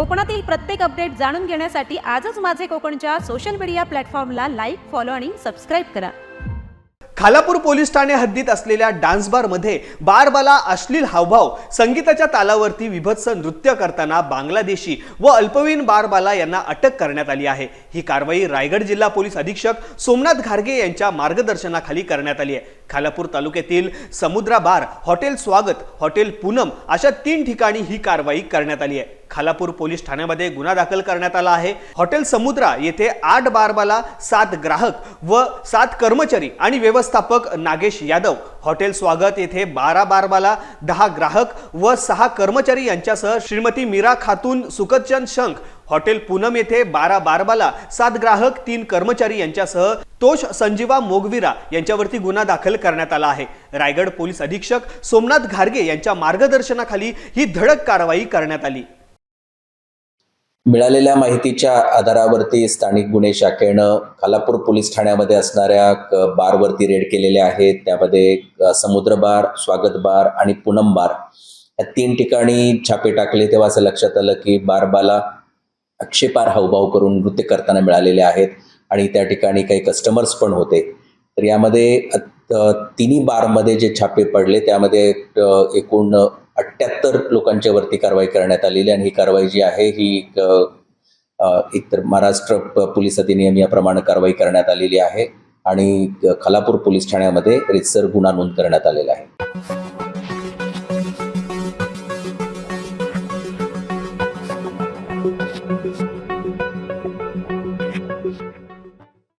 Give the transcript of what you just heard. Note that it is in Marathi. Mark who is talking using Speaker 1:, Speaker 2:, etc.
Speaker 1: कोकणातील प्रत्येक अपडेट जाणून घेण्यासाठी आजच माझे कोकणच्या सोशल मीडिया प्लॅटफॉर्मला लाईक फॉलो आणि सबस्क्राईब करा.
Speaker 2: खालापूर पोलीस ठाणे हद्दीत असलेल्या डान्स बारमध्ये बारबाला अश्लील हावभाव संगीताच्या तालावरती विभत्स नृत्य करताना बांगलादेशी व अल्पवयीन बारबाला यांना अटक करण्यात आली आहे. ही कारवाई रायगड जिल्हा पोलीस अधीक्षक सोमनाथ घारगे यांच्या मार्गदर्शनाखाली करण्यात आली आहे. खालापूर तालुक्यातील Samudra bar hotel Swagat hotel Poonam अशा तीन ठिकाणी ही कारवाई करण्यात आली आहे. खालापूर पोलीस ठाण्यामध्ये गुन्हा दाखल करण्यात आला आहे. हॉटेल समुद्रा येथे आठ बारबाला सात ग्राहक व सात कर्मचारी आणि व्यवस्थापक नागेश यादव. हॉटेल स्वागत येथे बारा बारबाला दहा ग्राहक व सहा कर्मचारी यांच्यासह श्रीमती मीरा खातून सुकतचंद शंख. हॉटेल पूनम येथे बारा बारबाला सात ग्राहक तीन कर्मचारी यांच्यासह तोष संजीवा मोगविरा यांच्यावरती गुन्हा दाखल करण्यात आला आहे. रायगड पोलीस अधीक्षक सोमनाथ घारगे यांच्या मार्गदर्शनाखाली ही धडक कारवाई करण्यात आली.
Speaker 3: मिळालेल्या माहितीच्या आधारावरती स्थानिक गुन्हे शाखेनं खालापूर पोलीस ठाण्यामध्ये असणाऱ्या बारवरती रेड केलेल्या आहेत. त्यामध्ये समुद्र बार स्वागत बार आणि पूनम बार या तीन ठिकाणी छापे टाकले. तेव्हा असं लक्षात आलं की बारबाला आक्षेपार हावभाव करून नृत्य करताना मिळालेले आहेत आणि त्या ठिकाणी काही कस्टमर्स पण होते. तर यामध्ये तिन्ही बारमध्ये जे छापे पडले त्यामध्ये एकूण अठ्ठ्याहत्तर लोकांच्या वरती कारवाई करण्यात आलेली आणि ही कारवाई जी आहे ही एक, एकतर महाराष्ट्र पोलीस अधिनियम याप्रमाणे कारवाई करण्यात आलेली आहे आणि खालापूर पोलीस ठाण्यामध्ये रितसर गुन्हा नोंद करण्यात आलेला आहे.